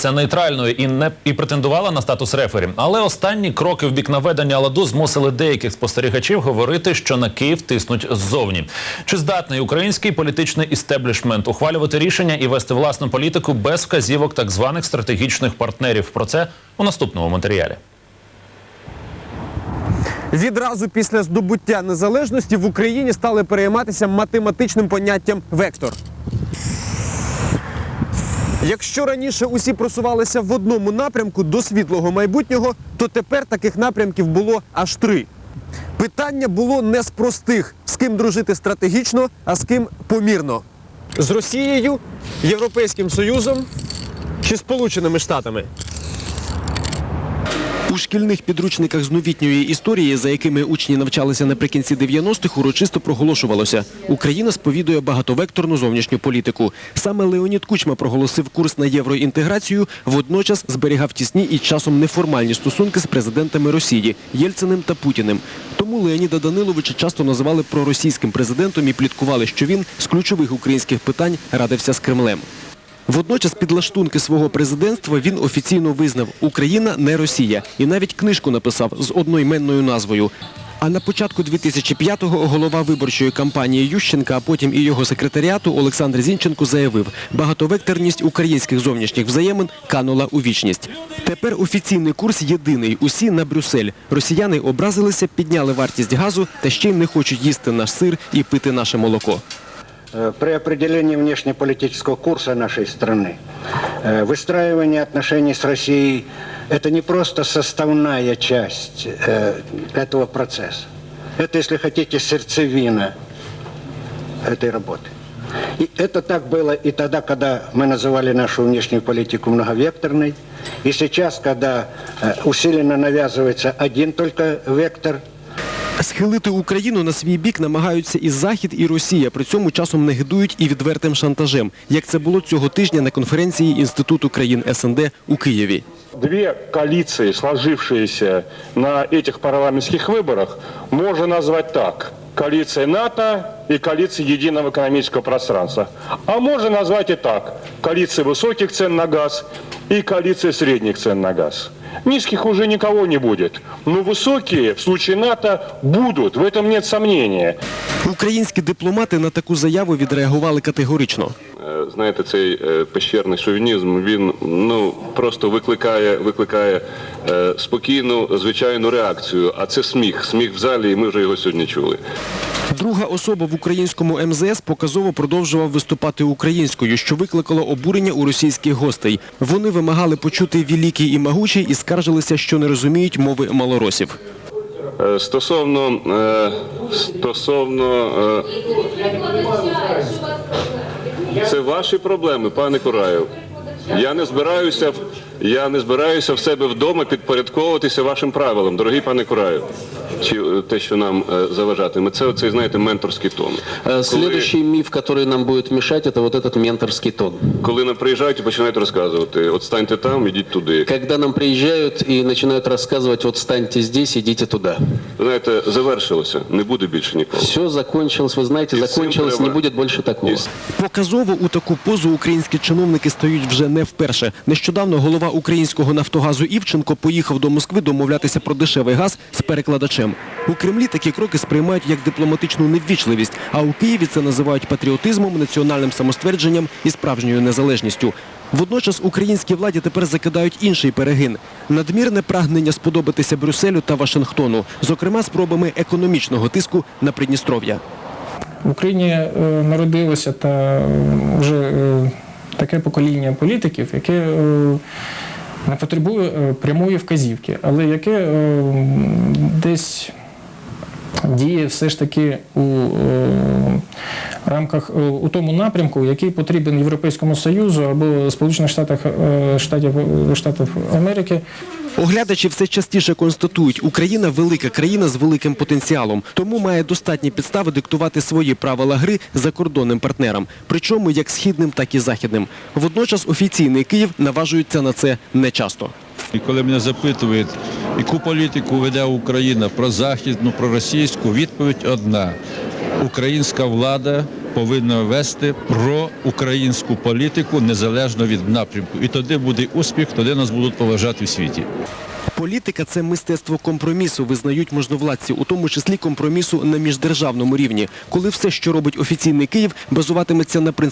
залишалася нейтральною і не і претендувала на статус рефері. Але останні кроки в бік наведення ладу змусили деяких спостерігачів говорити, що на Київ тиснуть ззовні. Чи здатний український політичний істеблішмент ухвалювати рішення і вести власну політику без вказівок так званих стратегічних партнерів? Про це у наступному матеріалі. Відразу після здобуття незалежності в Україні стали перейматися математичним поняттям вектор. Якщо раніше усі просувалися в одному напрямку до світлого майбутнього, то тепер таких напрямків було аж три. Питання було не з простих, з ким дружити стратегічно, а з ким помірно. З Росією, Європейським Союзом чи Сполученими Штатами. У шкільних підручниках з новітньої історії, за якими учні навчалися наприкінці 90-х, урочисто проголошувалося. Україна сповідує багатовекторну зовнішню політику. Саме Леонід Кучма проголосив курс на євроінтеграцію, водночас зберігав тісні і часом неформальні стосунки з президентами Росії Єльциним та Путіним. Тому Леоніда Даниловича часто називали проросійським президентом і пліткували, що він з ключових українських питань радився з Кремлем. Водночас підлаштунки свого президентства він офіційно визнав Україна не Росія і навіть книжку написав з одноіменною назвою. А на початку 2005-го голова виборчої кампанії Ющенка, а потім і його секретаріату Олександр Зінченко заявив, багатовекторність українських зовнішніх взаємин канула у вічність. Тепер офіційний курс єдиний. Усі на Брюссель. Росіяни образилися, підняли вартість газу та ще й не хочуть їсти наш сир і пити наше молоко. Э, При определении внешнеполитического курса нашей страны э, выстраивание отношений с Россией – это не просто составная часть э, этого процесса. Это, если хотите, сердцевина этой работы. И это так было и тогда, когда мы называли нашу внешнюю политику многовекторной, и сейчас, когда усиленно навязывается один только вектор – Схилити Україну на свій бік намагаються і Захід, і Росія. При цьому часом не гидують і відвертим шантажем, як це було цього тижня на конференції Інституту країн СНД у Києві. Две коалиции, сложившиеся на этих парламентских выборах, можно назвать так. Коалиция НАТО и коалиция единого экономического пространства. А можно назвать и так. Коалиция высоких цен на газ и коалиция средних цен на газ. Низких уже никого не будет. Но высокие в случае НАТО будут, в этом нет сомнения. Українські дипломати на таку заяву відреагували категорично. Е, Знаєте, цей е, пещерний шовінізм він ну просто викликає, викликає е, спокійну звичайну реакцію. А це сміх, сміх в залі, і ми вже його сьогодні чули. Друга особа в українському МЗС показово продовжував виступати українською, що викликало обурення у російських гостей. Вони вимагали почути великий і могучий і скаржилися, що не розуміють мови малоросів. Е, Стосовно е, стосовно е, це ваші проблеми, пане Кураєв. Я не збираюся я не збираюся в себе вдома підпорядковуватися вашим правилам, дорогий пане Кураєв Чи е, те, що нам е, заважатиме, це оцей, знаєте, менторський тон. Э, Следующий миф, который нам будет мешать, это вот этот менторский тон. Коли нам приїжджають і починають розказувати, от станьте там, ідіть туди. Когда нам приезжают и начинают рассказывать, вот станьте здесь, идите туда. Ви знаєте, завершилося, не буде більше ніколи. Все закончилось, вы знаете, И всем закончилось, не треба- будет больше такого. И Показово у таку позу українські чиновники стають вже не вперше. Нещодавно голова українського Нафтогазу Івченко поїхав до Москви домовлятися про дешевий газ з перекладачем. У Кремлі такі кроки сприймають як дипломатичну неввічливість, а у Києві це називають патріотизмом, національним самоствердженням і справжньою незалежністю. Водночас українській владі тепер закидають інший перегин надмірне прагнення сподобатися Брюсселю та Вашингтону, зокрема спробами економічного тиску на Придністров'я. В Україні е, народилося та вже е, таке покоління політиків, яке е, не потребує прямої вказівки, але яке десь діє все ж таки у е, рамках е, у тому напрямку, який потрібен Європейському Союзу або Сполучених Штатах е, Штатів, Штатів Америки. Оглядачі все частіше констатують, Україна велика країна з великим потенціалом, тому має достатні підстави диктувати свої правила гри закордонним партнерам, причому як східним, так і західним. Водночас офіційний Київ наважується на це нечасто. І коли мене запитують, яку політику веде Україна про західну, про російську, відповідь одна. Українська влада повинна вести проукраїнську політику незалежно від напрямку. І тоді буде успіх, тоді нас будуть поважати в світі. Політика – це мистецтво компромісу, визнають можновладці, у тому числі компромісу на міждержавному рівні, коли все, що робить офіційний Київ, базуватиметься на принципі